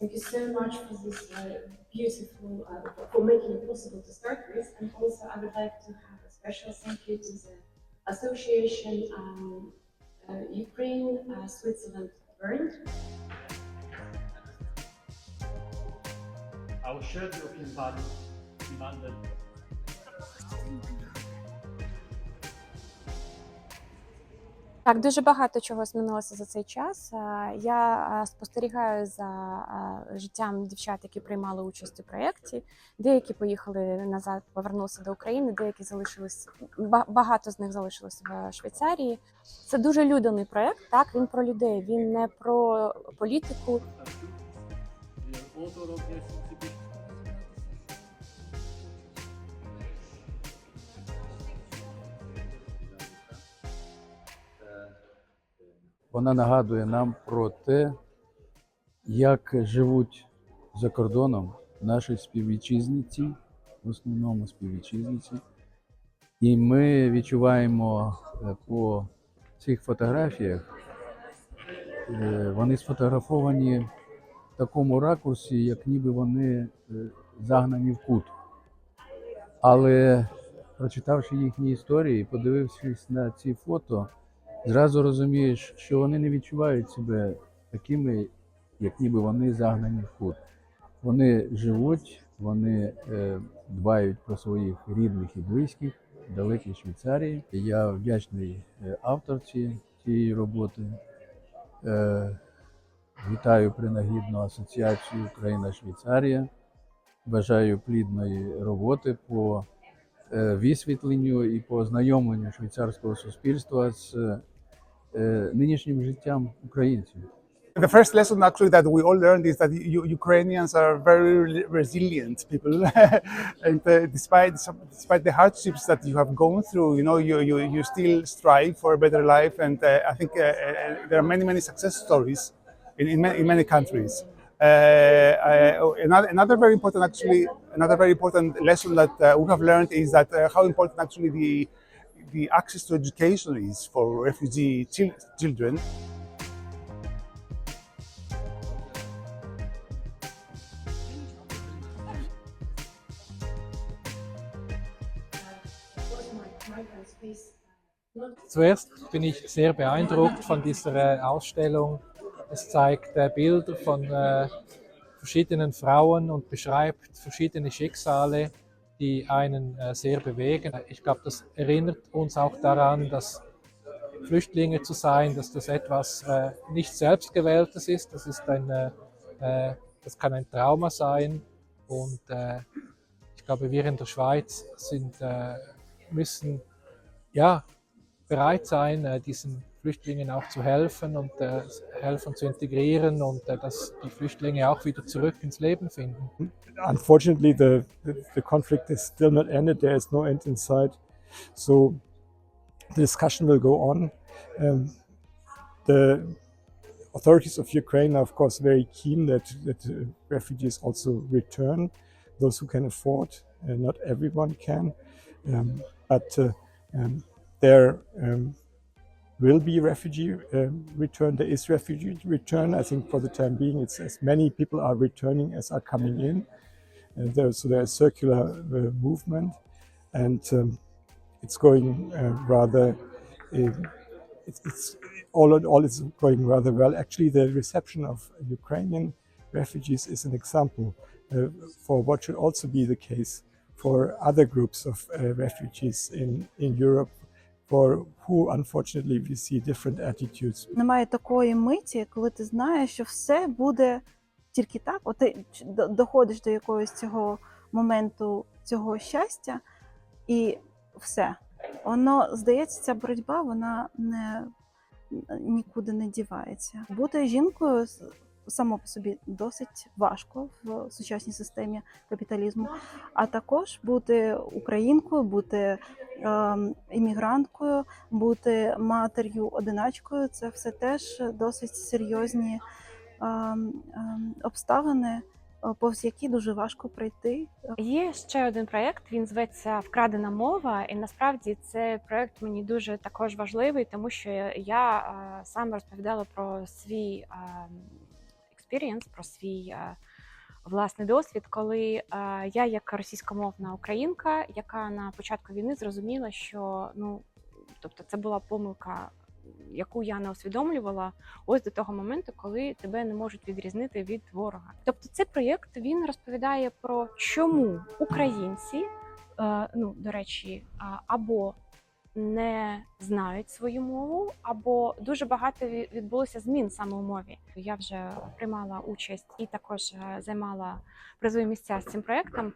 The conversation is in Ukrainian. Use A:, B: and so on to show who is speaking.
A: Thank you so much for this uh, beautiful, uh, for making it possible to start this. And also, I would like to have a special thank you to the Association um, uh, Ukraine uh, Switzerland Burned.
B: Our shared European values demanded
C: Так, дуже багато чого змінилося за цей час. Я спостерігаю за життям дівчат, які приймали участь у проєкті. Деякі поїхали назад, повернулися до України, деякі залишились ба- багато з них залишилось в Швейцарії. Це дуже людяний проєкт. Так, він про людей, він не про політику.
D: Вона нагадує нам про те, як живуть за кордоном наші співвітчизниці, в основному співвітчизниці. І ми відчуваємо е, по цих фотографіях, е, вони сфотографовані в такому ракурсі, як ніби вони е, загнані в кут. Але прочитавши їхні історії, подивившись на ці фото, зразу розумієш, що вони не відчувають себе такими, як ніби вони загнані в кут. Вони живуть, вони е, дбають про своїх рідних і близьких в далекій Швейцарії. Я вдячний е, авторці цієї роботи. Е, вітаю принагідну асоціацію Україна-Швейцарія. Бажаю плідної роботи по висвітленню і по ознайомленню швейцарського суспільства з е, нинішнім життям українців.
E: The first lesson actually that we all learned is that U- Ukrainians are very re- resilient people, and uh, despite some, despite the hardships that you have gone through, you know you you, you still strive for a better life, and uh, I think uh, uh, there are many many success stories in in many, in many countries. Uh, uh, another, another very important actually another very important lesson that uh, we have learned is that how important actually the the access to education is for refugee chil- children.
F: Zuerst bin ich sehr beeindruckt von dieser Ausstellung. Es zeigt äh, Bilder von äh, verschiedenen Frauen und beschreibt verschiedene Schicksale, die einen äh, sehr bewegen. Ich glaube, das erinnert uns auch daran, dass Flüchtlinge zu sein, dass das etwas nicht selbstgewähltes ist. Das ist ein, das kann ein Trauma sein und äh, ich glaube, wir in der Schweiz sind, äh, müssen ja bereit sein, äh, diesen Flüchtlingen auch zu helfen und äh, helfen zu integrieren und äh, dass die Flüchtlinge auch wieder zurück ins Leben finden.
G: unfortunately the, the the conflict is still not ended. There is no end in sight. So the discussion will go on. Um, the authorities of ukraine are of course very keen that, that uh, refugees also return. Those who can afford uh, not everyone can. Um, but uh, um, there um, will be refugee um, return. There is refugee return. I think for the time being, it's as many people are returning as are coming in. And there, so there's circular uh, movement, and um, it's going uh, rather. Uh, it's, it's all in all, it's going rather well. Actually, the reception of Ukrainian refugees is an example uh, for what should also be the case for other groups of uh, refugees in, in Europe for who unfortunately we see different attitudes.
H: Немає такої миті, коли ти знаєш, що все буде тільки так. От ти доходиш до якогось цього моменту цього щастя, і все. Воно здається, ця боротьба вона не нікуди не дівається. Бути жінкою само по собі досить важко в сучасній системі капіталізму, а також бути українкою, бути ем, іммігранткою, бути матер'ю одиначкою це все теж досить серйозні ем, ем, обставини, е, повз які дуже важко пройти.
C: Є ще один проєкт. Він зветься Вкрадена мова. І насправді цей проєкт мені дуже також важливий, тому що я е, саме розповідала про свій е, experience, про свій е, власний досвід, коли е, я, як російськомовна українка, яка на початку війни зрозуміла, що ну тобто це була помилка. Яку я не усвідомлювала ось до того моменту, коли тебе не можуть відрізнити від ворога. Тобто, цей проєкт він розповідає про чому українці, е, ну до речі, або не знають свою мову, або дуже багато відбулося змін саме у мові. Я вже приймала участь і також е, займала призові місця з цим проєктом.